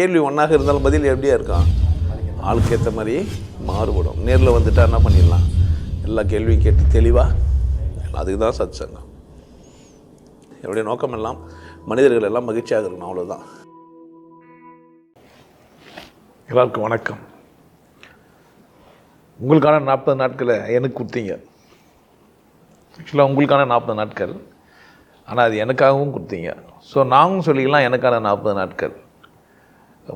கேள்வி ஒன்றாக இருந்தாலும் பதில் எப்படியா இருக்கான் ஆளுக்கு ஏற்ற மாதிரி மாறுபடும். நேரில் வந்துட்டா என்ன பண்ணிடலாம்? எல்லா கேள்வியும் கேட்டு தெளிவாக அதுக்கு தான் சத் சங்கம் என்னுடைய நோக்கம் எல்லாம் மனிதர்கள் எல்லாம் மகிழ்ச்சியாக இருக்கணும் அவ்வளோதான் எல்லாருக்கும் வணக்கம். உங்களுக்கான நாற்பது நாட்களை எனக்கு கொடுத்தீங்க. ஆக்சுவலாக உங்களுக்கான நாற்பது நாட்கள். ஆனால் அது எனக்காகவும் கொடுத்தீங்க. ஸோ நாங்களும் சொல்லிக்கலாம் எனக்கான நாற்பது நாட்கள்.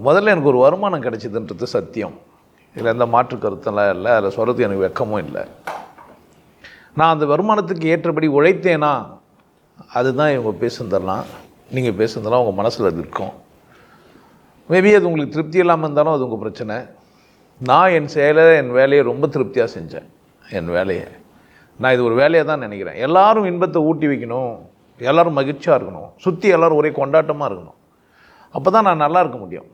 முதல்ல எனக்கு ஒரு வருமானம் கிடைச்சிதுன்றது சத்தியம். இதில் எந்த மாற்று கருத்தெல்லாம் இல்லை. அதில் சொல்கிறது எனக்கு வெக்கமும் இல்லை. நான் அந்த வருமானத்துக்கு ஏற்றபடி உழைத்தேனா அதுதான் இவங்க பேசுனதெல்லாம் நீங்கள் பேசுனதெல்லாம் உங்கள் மனசில் அது இருக்கும். மேபி அது உங்களுக்கு திருப்தி இல்லாமல் இருந்தாலும் அது உங்கள் பிரச்சனை. நான் என் செயலை என் வேலையை ரொம்ப திருப்தியாக செஞ்சேன். என் வேலையை. நான் இது ஒரு வேலையை தான் நினைக்கிறேன். எல்லாரும் இன்பத்தை ஊட்டி வைக்கணும். எல்லாரும் மகிழ்ச்சியாக இருக்கணும். சுற்றி எல்லோரும் ஒரே கொண்டாட்டமாக இருக்கணும். அப்போ தான் நான் நல்லா இருக்க முடியும்.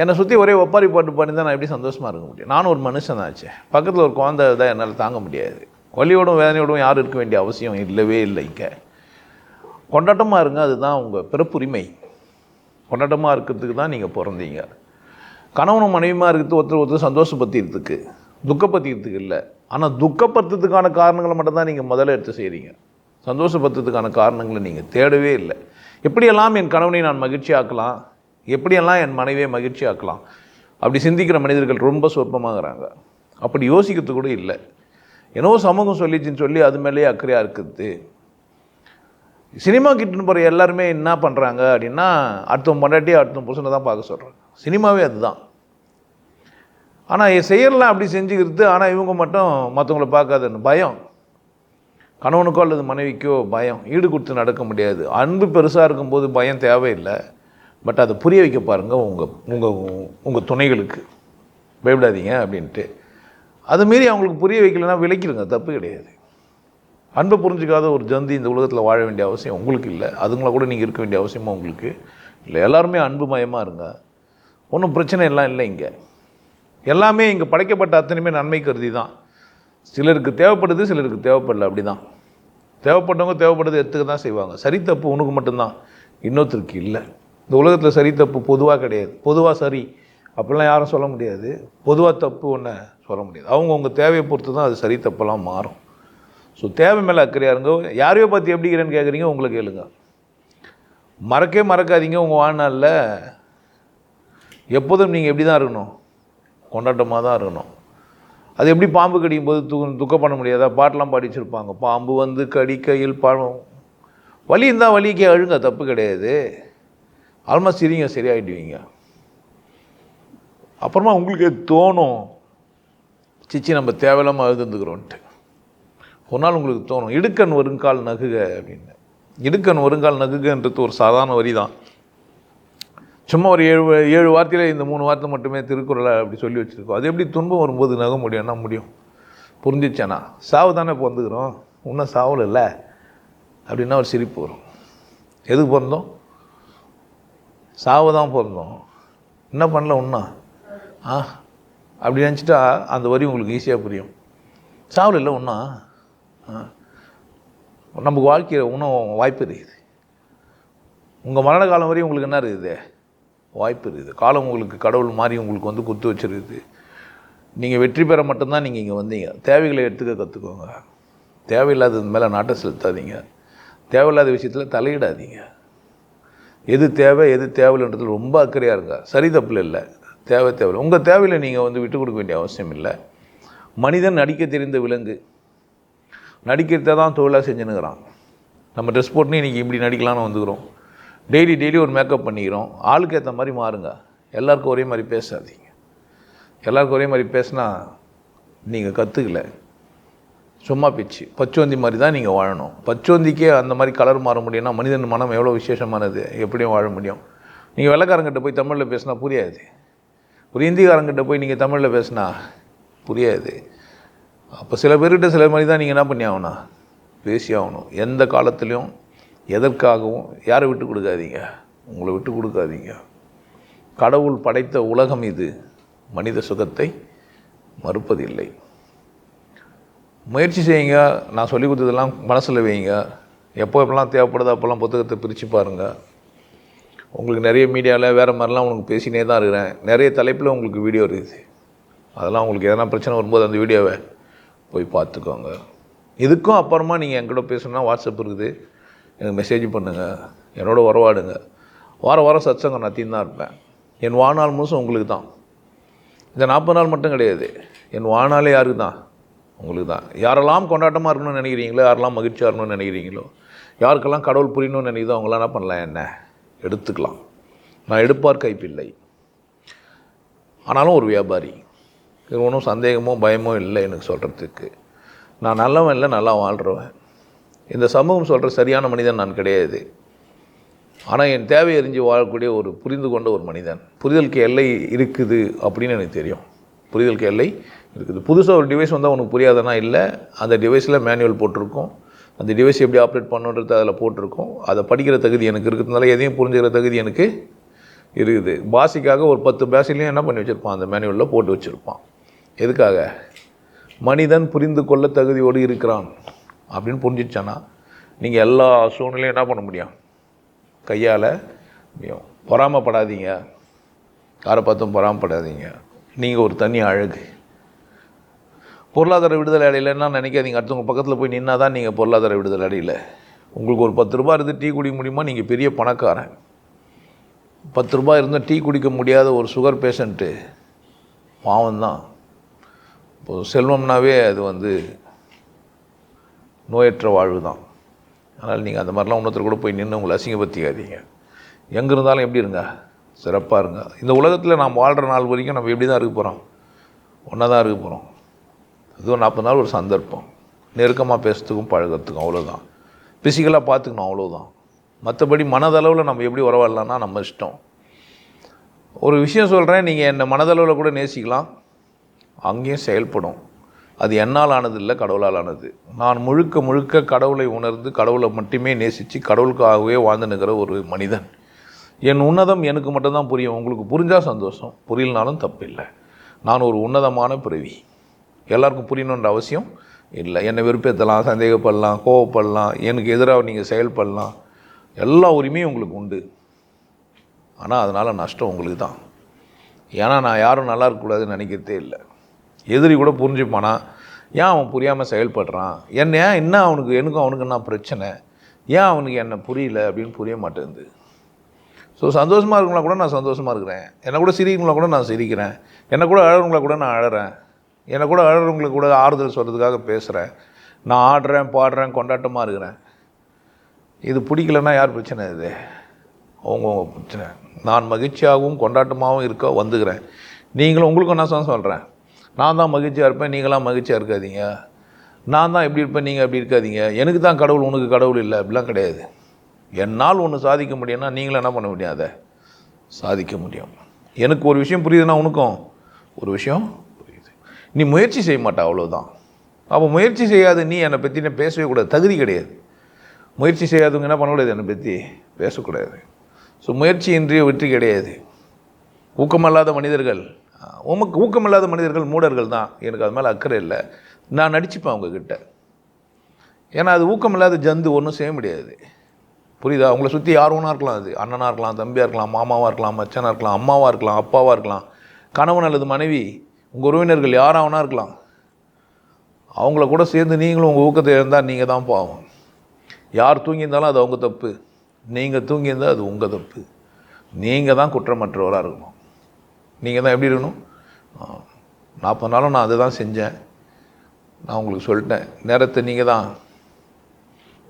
என்னை சுற்றி ஒரே ஒப்பாரி பாட்டு பண்ணி தான் நான் எப்படி சந்தோஷமாக இருக்க முடியும். நானும் ஒரு மனுஷன் ஆச்சு. பக்கத்தில் ஒரு குழந்தை தான் என்னால் தாங்க முடியாது. வலியோடும் வேதனையோடும் யாரும் இருக்க வேண்டிய அவசியம் இல்லவே இல்லை இங்கே. கொண்டாட்டமாக இருங்க அதுதான் உங்கள் பிறப்புரிமை. கொண்டாட்டமாக இருக்கிறதுக்கு தான் நீங்கள் பிறந்தீங்க. கணவனும் மனைவியுமா இருக்கிறது ஒருத்தர் ஒருத்தர் சந்தோஷப்படுத்திக்கிறதுக்கு துக்கப்படுத்திக்கிறதுக்கு இல்லை. ஆனால் துக்கப்படுத்துறதுக்கான காரணங்களை மட்டும் தான் நீங்கள் முதல்ல எடுத்து செய்கிறீங்க சந்தோஷப்படுத்துறதுக்கான காரணங்களை நீங்கள் தேடவே இல்லை. எப்படியெல்லாம் என் கணவனை நான் மகிழ்ச்சி ஆக்கலாம் எப்படியெல்லாம் என் மனைவியை மகிழ்ச்சி ஆக்கலாம் அப்படி சிந்திக்கிற மனிதர்கள் ரொம்ப சொற்பமாகறாங்க. அப்படி யோசிக்கிறது கூட இல்லை. என்னவோ சமூகம் சொல்லிச்சுன்னு சொல்லி அது மேலேயே அக்கறையாக இருக்குது. சினிமா கிட்டுன்னு போகிற எல்லாருமே என்ன பண்ணுறாங்க அப்படின்னா அடுத்தவன் பொண்டாட்டி அடுத்தவன் புருஷனை தான் பார்க்க சொல்கிறாங்க சினிமாவே அதுதான். ஆனால் செய்யலாம் அப்படி செஞ்சுக்கிறது ஆனால் இவங்க மட்டும் மற்றவங்கள பார்க்காதுன்னு பயம். கணவனுக்கோ அல்லது மனைவிக்கோ பயம். ஈடு கொடுத்து நடக்க முடியாது. அன்பு பெருசாக இருக்கும்போது பயம் தேவையில்லை. பட் அதை புரிய வைக்க பாருங்கள் உங்கள் உங்கள் உங்கள் துணைகளுக்கு. பயப்படாதீங்க அப்படின்ட்டு. அது அவங்களுக்கு புரிய வைக்கலைன்னா விளக்கிடுங்க தப்பு கிடையாது. அன்பை புரிஞ்சுக்காத ஒரு ஜந்தி இந்த உலகத்தில் வாழ வேண்டிய அவசியம் உங்களுக்கு இல்லை. அதுங்கள கூட நீங்கள் இருக்க வேண்டிய அவசியமும் உங்களுக்கு இல்லை. எல்லாருமே அன்பு மயமாக இருங்க. ஒன்றும் பிரச்சனை எல்லாம் இல்லை இங்கே. எல்லாமே இங்கே படைக்கப்பட்ட அத்தனையுமே நன்மை கருதி தான். சிலருக்கு தேவைப்படுது சிலருக்கு தேவைப்படல அப்படி தான் தேவைப்பட்டவங்க தேவைப்படுறது எடுத்துக்க தான் செய்வாங்க. சரி தப்பு உனக்கு மட்டும்தான். இன்னொருத்தருக்கு இல்லை. இந்த உலகத்தில் சரி தப்பு பொதுவாக கிடையாது. பொதுவாக சரி. அப்படிலாம் யாரும் சொல்ல முடியாது. பொதுவாக தப்பு ஒன்று சொல்ல முடியாது. அவங்கவுங்க தேவையை பொறுத்து தான் அது சரி தப்பெல்லாம் மாறும். ஸோ தேவை மேலே அக்கறையாக இருங்க யாரையோ பார்த்து எப்படிங்கிறேன்னு கேட்குறீங்க உங்களை கேளுங்க. மறக்கவே மறக்காதீங்க உங்கள் வாழ்நாளில். எப்போதும் நீங்கள் எப்படி தான் இருக்கணும்? கொண்டாட்டமாக தான் இருக்கணும். அது எப்படி பாம்பு கடிக்கும் போது து துக்கம் பண்ண முடியாதா? பாட்டெலாம் பாடி வச்சுருப்பாங்க. பாம்பு வந்து கடிக்கையில் பழம். வலி இருந்தால் வலிக்கு அழுங்க தப்பு கிடையாது. ஆல்மோஸ்ட் சிரிங்க சரியாயிடுவீங்க. அப்புறமா உங்களுக்கு தோணும்? சிச்சி நம்ம தேவையில்லாமல் அழுதுந்துக்கிறோன்ட்டு ஒரு நாள் உங்களுக்கு தோணும் இடுக்கண் வருங்கால் நகுக அப்படின்னு. இடுக்கண் வருங்கால் நகுகன்றது ஒரு சாதாரண வரி தான் சும்மா ஒரு ஏழு ஏழு வார்த்தையில் இந்த மூணு வார்த்தை மட்டுமே திருக்குறளை அப்படி சொல்லி வச்சுருக்கோம். அது எப்படி துன்பம் வரும்போது நக முடியும் என்ன முடியும். புரிஞ்சிச்சேனா சாவு தானே பிறந்துக்கிறோம் இன்னும் சாவலை இல்லை. அப்படின்னா ஒரு சிரிப்பு வரும். எதுக்கு பிறந்தோம் சாவு தான் பிறந்தோம் என்ன பண்ணல ஒன்றா ஆ? அப்படி நினச்சிட்டா அந்த வரி உங்களுக்கு ஈஸியாக புரியும். சாவில் இல்லை ஒன்றா ஆ. நமக்கு வாழ்க்கையில் இன்னும் வாய்ப்பு இருக்குது. உங்கள் மரண காலம் வரையும் உங்களுக்கு என்ன இருக்குது? வாய்ப்பு இருக்குது. காலம் உங்களுக்கு கடவுள் மாதிரி உங்களுக்கு வந்து குத்து வச்சிருக்குது. நீங்கள் வெற்றி பெற மட்டும்தான் நீங்கள் இங்கே வந்தீங்க. தேவைகளை எடுத்துக்க கற்றுக்கோங்க தேவையில்லாதது மேலே நாட்டை செலுத்தாதீங்க. தேவையில்லாத விஷயத்தில் தலையிடாதீங்க. எது தேவை எது தேவையில்லைன்றதுல ரொம்ப அக்கறையாக இருங்க. சரி தப்பில் இல்லை. தேவை தேவை உங்கள் தேவையில் நீங்கள் வந்து விட்டு கொடுக்க வேண்டிய அவசியம் இல்லை. மனிதன் நடிக்க தெரிந்த விலங்கு. நடிக்கிறத தான் தொழிலாக செஞ்சுனுக்கிறான் நம்ம ட்ரெஸ் போட்டுன்னு இன்றைக்கி இப்படி நடிக்கலாம்னு வந்துக்கிறோம். டெய்லி டெய்லி ஒரு மேக்கப் பண்ணிக்கிறோம். ஆளுக்கு ஏற்ற மாதிரி மாறுங்க. எல்லாருக்கும் ஒரே மாதிரி பேசாதீங்க. எல்லாருக்கும் ஒரே மாதிரி பேசினா நீங்கள் கற்றுக்கல சும்மா பேச்சு. பச்சோந்தி மாதிரி தான் நீங்கள் வாழணும். பச்சோந்திக்கே அந்த மாதிரி கலர் மாற முடியும்னா மனிதன் மனம் எவ்வளோ விசேஷமானது? எப்படியும் வாழ முடியும். நீங்கள் வெள்ளக்காரங்கிட்ட போய் தமிழில் பேசினா புரியாது. ஒரு இந்திக்காரங்கிட்ட போய் நீங்கள் தமிழில் பேசினா புரியாது. அப்போ சில பேர்கிட்ட சில மாதிரி தான் நீங்கள் என்ன பண்ணி ஆகணும்? பேசி ஆகணும். எந்த காலத்துலேயும் எதற்காகவும் யாரை விட்டு கொடுக்காதீங்க. உங்களை விட்டு கொடுக்காதீங்க. கடவுள் படைத்த உலகம் இது. மனித சுகத்தை மறுப்பதில்லை. முயற்சி செய்யுங்க. நான் சொல்லி கொடுத்ததெல்லாம் மனசில் வைங்க. எப்போ எப்பெல்லாம் தேவைப்படுதோ அப்போல்லாம் புத்தகத்தை பிரித்து பாருங்கள் உங்களுக்கு நிறைய மீடியாவில் வேறு மாதிரிலாம் உங்களுக்கு பேசினே தான் இருக்கிறேன். நிறைய தலைப்பில் உங்களுக்கு வீடியோ இருக்குது. அதெல்லாம் உங்களுக்கு எதனா பிரச்சனை வரும்போது அந்த வீடியோவை போய் பார்த்துக்கோங்க. இதுக்கும் அப்புறமா நீங்கள் என்கிட்ட பேசணுன்னா வாட்ஸ்அப் இருக்குது. எனக்கு மெசேஜ் பண்ணுங்கள் என்னோட உறவாடுங்க. வார வாரம் சத்சங்கம் நடத்தின்னு தான் இருப்பேன். என் வாழ்நாள் முழுசும் உங்களுக்கு தான் இந்த நாற்பது நாள் மட்டும் கிடையாது. என் வாழ்நாளே யாருக்கு தான் உங்களுக்கு தான் யாரெல்லாம் கொண்டாட்டமாக இருக்கணும்னு நினைக்கிறீங்களோ யாரெல்லாம் மகிழ்ச்சியாக இருக்கணும்னு நினைக்கிறீங்களோ யாருக்கெல்லாம் கடவுள் புரியணும்னு நினைக்கிறதோ அவங்களாம் என்ன பண்ணலாம்? என்ன? எடுத்துக்கலாம். நான் எடுப்பார் கைப்பில்லை ஆனாலும் ஒரு வியாபாரி. இது ஒன்றும் சந்தேகமோ பயமோ இல்லை எனக்கு சொல்கிறதுக்கு நான் நல்லவன் இல்லை நல்லா வாழ்கிறவன் இந்த சமூகம் சொல்கிற சரியான மனிதன் நான் கிடையாது. ஆனால் என் தேவை அறிஞ்சு வாழக்கூடிய ஒரு புரிந்து கொண்ட ஒரு மனிதன். புரிதலுக்கு எல்லை இருக்குது அப்படின்னு எனக்கு தெரியும். புரிதலுக்கு எல்லை இருக்குது. புதுசாக ஒரு டிவைஸ் வந்தால் உனக்கு புரியாதனா இல்லை அந்த டிவைஸில் மேனுவல் போட்டிருக்கோம். அந்த டிவைஸ் எப்படி ஆப்ரேட் பண்ணுன்றது அதில் போட்டிருக்கோம். அதை படிக்கிற தகுதி எனக்கு இருக்கிறதுனால எதையும் புரிஞ்சுக்கிற தகுதி எனக்கு இருக்குது. பாசிக்காக ஒரு பத்து பேசிலையும் என்ன பண்ணி வச்சுருப்பான்? அந்த மேனுவலில் போட்டு வச்சுருப்பான். எதுக்காக? மனிதன் புரிந்து கொள்ள தகுதியோடு இருக்கிறான் அப்படின்னு புரிஞ்சிச்சான்னா நீங்கள் எல்லா சூழ்நிலையும் என்ன பண்ண முடியும்? கையால் முடியும் பொறாமப்படாதீங்க. யாரை பார்த்தும் பொறாமப்படாதீங்க. நீங்கள் ஒரு தனி அழகு. பொருளாதார விடுதலை அடையலைன்னா நினைக்காதீங்க. அடுத்தவங்க பக்கத்தில் போய் நின்னா தான் நீங்கள் பொருளாதார விடுதலை அடையல. உங்களுக்கு ஒரு பத்து ரூபாய் இருந்து டீ குடிக்க முடியுமா? நீங்கள் பெரிய பணக்காரன். பத்து ரூபாய் இருந்தால் டீ குடிக்க முடியாத ஒரு சுகர் பேஷண்ட்டு பாவம் தான் இப்போ செல்வம்னாவே அது வந்து நோயற்ற வாழ்வு தான் அதனால் நீங்கள் அந்த மாதிரிலாம் இன்னொருத்தர் கூட போய் நின்று உங்களை அசிங்கப்படுத்திக்காதீங்க. எங்கே இருந்தாலும் எப்படி இருங்க? சிறப்பாக இருங்க. இந்த உலகத்தில் நாம் வாழ்கிற நாள் வரைக்கும் நம்ம எப்படி தான் இருக்க போகிறோம் ஒன்றா தான் இருக்க போகிறோம் அதுவும் நாற்பது நாள் ஒரு சந்தர்ப்பம். நெருக்கமாக பேசுறதுக்கும் பழகிறதுக்கும் அவ்வளோதான் ஃபிசிக்கலாக பார்த்துக்கணும் அவ்வளோதான் மற்றபடி மனதளவில் நம்ம எப்படி உறவாடலான்னா நம்ம இஷ்டம். ஒரு விஷயம் சொல்கிறேன் நீங்கள் என்னை மனதளவில் கூட நேசிக்கலாம். அங்கேயும் செயல்படும். அது என்னால் ஆனது இல்லை கடவுளால் ஆனது. நான் முழுக்க முழுக்க கடவுளை உணர்ந்து கடவுளை மட்டுமே நேசித்து கடவுளுக்காகவே வாழ்ந்து நிற்கிற ஒரு மனிதன். என் உன்னதம் எனக்கு மட்டும்தான் புரியும். உங்களுக்கு புரிஞ்சால் சந்தோஷம். புரியலனாலும் தப்பில்லை. நான் ஒரு உன்னதமான பிறவி. எல்லாருக்கும் புரியணுன்ற அவசியம் இல்லை. என்னை வெறுப்பேற்றலாம் சந்தேகப்படலாம் கோவப்படலாம் எனக்கு எதிராக நீங்கள் செயல்படலாம். எல்லா உரிமையும் உங்களுக்கு உண்டு. ஆனால் அதனால் நஷ்டம் உங்களுக்கு தான். ஏன்னா நான் யாரும் நல்லா இருக்கக்கூடாதுன்னு நினைக்கிறதே இல்லை. எதிரி கூட புரிஞ்சுப்பானா? ஏன் அவன் புரியாமல் செயல்படுறான்? என்ன ஏன் என்ன அவனுக்கு எனக்கும் அவனுக்கு என்ன பிரச்சனை? ஏன் அவனுக்கு என்ன புரியல அப்படின்னு புரிய மாட்டேங்குது. ஸோ சந்தோஷமாக இருக்கவங்களா கூட நான் சந்தோஷமாக இருக்கிறேன். என்னை கூட சிரிக்கிறவங்களா கூட நான் சிரிக்கிறேன். என்னை கூட அழகிறவங்களா கூட நான் அழகிறேன் என்னை கூட அழகிறவங்களுக்கு கூட ஆறுதல் சொல்கிறதுக்காக பேசுகிறேன் நான் ஆடுறேன் பாடுறேன் கொண்டாட்டமாக இருக்கிறேன். இது பிடிக்கலன்னா யார் பிரச்சனை இது? அவங்கவுங்க பிரச்சனை. நான் மகிழ்ச்சியாகவும் கொண்டாட்டமாகவும் இருக்க வந்துக்கிறேன். நீங்களும் உங்களுக்கும் நான் சொல்கிறேன் நான் தான் மகிழ்ச்சியாக இருப்பேன் நீங்களாம் மகிழ்ச்சியாக இருக்காதீங்க. நான் தான் எப்படி இருப்பேன் நீங்கள் அப்படி இருக்காதீங்க. எனக்கு தான் கடவுள் உனக்கு கடவுள் இல்லை. அப்படிலாம் கிடையாது. என்னால் ஒன்று சாதிக்க முடியும்னா நீங்களும் என்ன பண்ண முடியும் அதை? சாதிக்க முடியும். எனக்கு ஒரு விஷயம் புரியுதுன்னா உனக்கும் ஒரு விஷயம் புரியுது. நீ முயற்சி செய்ய மாட்டா அவ்வளோதான் அப்போ முயற்சி செய்யாது நீ என்னை பற்றி நான் பேசவே கூடாது. தகுதி கிடையாது. முயற்சி செய்யாதவங்க என்ன பண்ணக்கூடாது? என்னை பற்றி பேசக்கூடாது. ஸோ முயற்சியின்றி வெற்றி கிடையாது. ஊக்கமில்லாத மனிதர்கள் உமக்கு ஊக்கமில்லாத மனிதர்கள் மூடர்கள் தான். எனக்கு அது மேலே அக்கறை இல்லை. நான் நடிச்சுப்பேன் அவங்கக்கிட்ட ஏன்னா அது ஊக்கமில்லாத ஜந்து ஒன்றும் செய்ய முடியாது. புரியுதா? உங்களை சுற்றி யார் ஒன்றா இருக்கலாம் அது. அண்ணனாக இருக்கலாம் தம்பியாக இருக்கலாம் மாமாவாக இருக்கலாம் மச்சனாக இருக்கலாம் அம்மாவாக இருக்கலாம் அப்பாவாக இருக்கலாம். கணவன் அல்லது மனைவி உங்கள் உறவினர்கள் யாராவனா இருக்கலாம். அவங்கள கூட சேர்ந்து நீங்களும் உங்கள் ஊக்கத்தை இருந்தால் நீங்கள் தான் பாவம். யார் தூங்கியிருந்தாலும் அது அவங்க தப்பு. நீங்கள் தூங்கியிருந்தால் அது உங்கள் தப்பு. நீங்கள் தான் குற்றமற்றவராக இருக்கணும். நீங்கள் தான் எப்படி இருக்கணும்? நாற்பது நாளும் நான் அதை தான் செஞ்சேன். நான் உங்களுக்கு சொல்லிட்டேன். நேரத்தை நீங்கள் தான்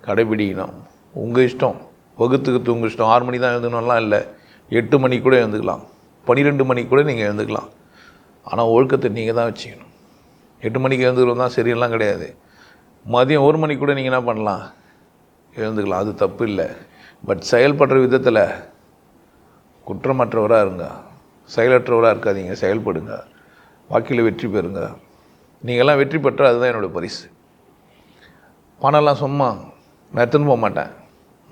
கடைபிடிக்கணும். உங்கள் இஷ்டம். வகுத்துக்கு உங்கள் இஷ்டம். ஆறு மணி தான் எழுந்துக்கணும்லாம் இல்லை. எட்டு மணிக்கு கூட எழுந்துக்கலாம். பன்னிரெண்டு மணி கூட நீங்கள் எழுந்துக்கலாம். ஆனால் ஒழுக்கத்தை நீங்கள் தான் வச்சுக்கணும். எட்டு மணிக்கு எழுந்துக்கிறோம் தான் சரியெல்லாம் கிடையாது. மதியம் ஒரு மணி கூட நீங்கள் என்ன பண்ணலாம்? எழுந்துக்கலாம். அது தப்பு இல்லை. பட் செயல்படுற விதத்தில் குற்றமற்றவராக இருங்க. செயலற்றவராக இருக்காதீங்க. செயல்படுங்க. வாக்கில் வெற்றி பெறுங்க. நீங்கள்லாம் வெற்றி பெற்றால் அதுதான் என்னோடய பரிசு. பணம்லாம் சும்மா நான் எடுத்துன்னு போக மாட்டேன்.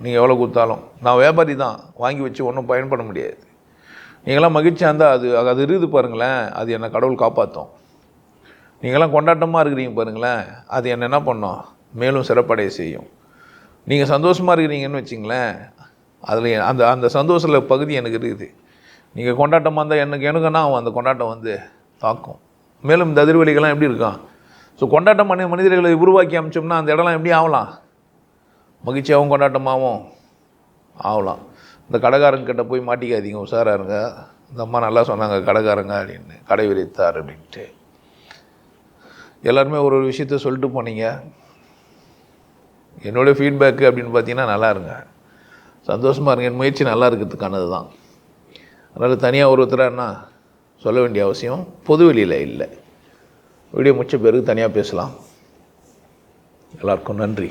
நீங்கள் எவ்வளோ கொடுத்தாலும். நான் வியாபாரி தான். வாங்கி வச்சு ஒன்றும் பயன்பட முடியாது. நீங்களாம் மகிழ்ச்சியாக இருந்தால் அது அது இருக்குது பாருங்களேன். அது என்னை கடவுள் காப்பாற்றும் நீங்களாம் கொண்டாட்டமாக இருக்கிறீங்க பாருங்களேன். அது என்ன என்ன பண்ணும்? மேலும் சிறப்படைய செய்யும். நீங்கள் சந்தோஷமாக இருக்கிறீங்கன்னு வச்சிங்களேன். அதில் அந்த அந்த சந்தோஷத்தில் பகுதி எனக்கு இருக்குது. நீங்கள் கொண்டாட்டமாக இருந்தால் எனக்கு எனக்குன்னா அவன் அந்த கொண்டாட்டம் வந்து தாக்கும். மேலும் இந்த அதிர்வலிகள்லாம் எப்படி இருக்கான் ஸோ கொண்டாட்டம் பண்ணி மனிதர்களை உருவாக்கி அமைச்சோம்னா அந்த இடம்லாம் எப்படி ஆகலாம்? மகிழ்ச்சியாகவும் கொண்டாட்டமாகவும் ஆகலாம். இந்த கடைக்காரங்கிட்ட போய் மாட்டிக்காதீங்க உஷாராக இருங்க. இந்த அம்மா நல்லா சொன்னாங்க கடைக்காரங்க அப்படின்னு கடை விரித்தார் அப்படின்ட்டு. எல்லாருமே ஒரு ஒரு விஷயத்த சொல்லிட்டு போனீங்க. என்னுடைய ஃபீட்பேக்கு அப்படின்னு பார்த்தீங்கன்னா நல்லா இருங்க. சந்தோஷமாக இருங்க. என் முயற்சி நல்லா இருக்கிறதுக்கானது தான் அதனால் தனியாக ஒருத்தராக என்ன சொல்ல வேண்டிய அவசியம் பொது வெளியில் இல்லை. வீடியோ முடிச்ச பிறகு தனியாக பேசலாம். எல்லாருக்கும் நன்றி.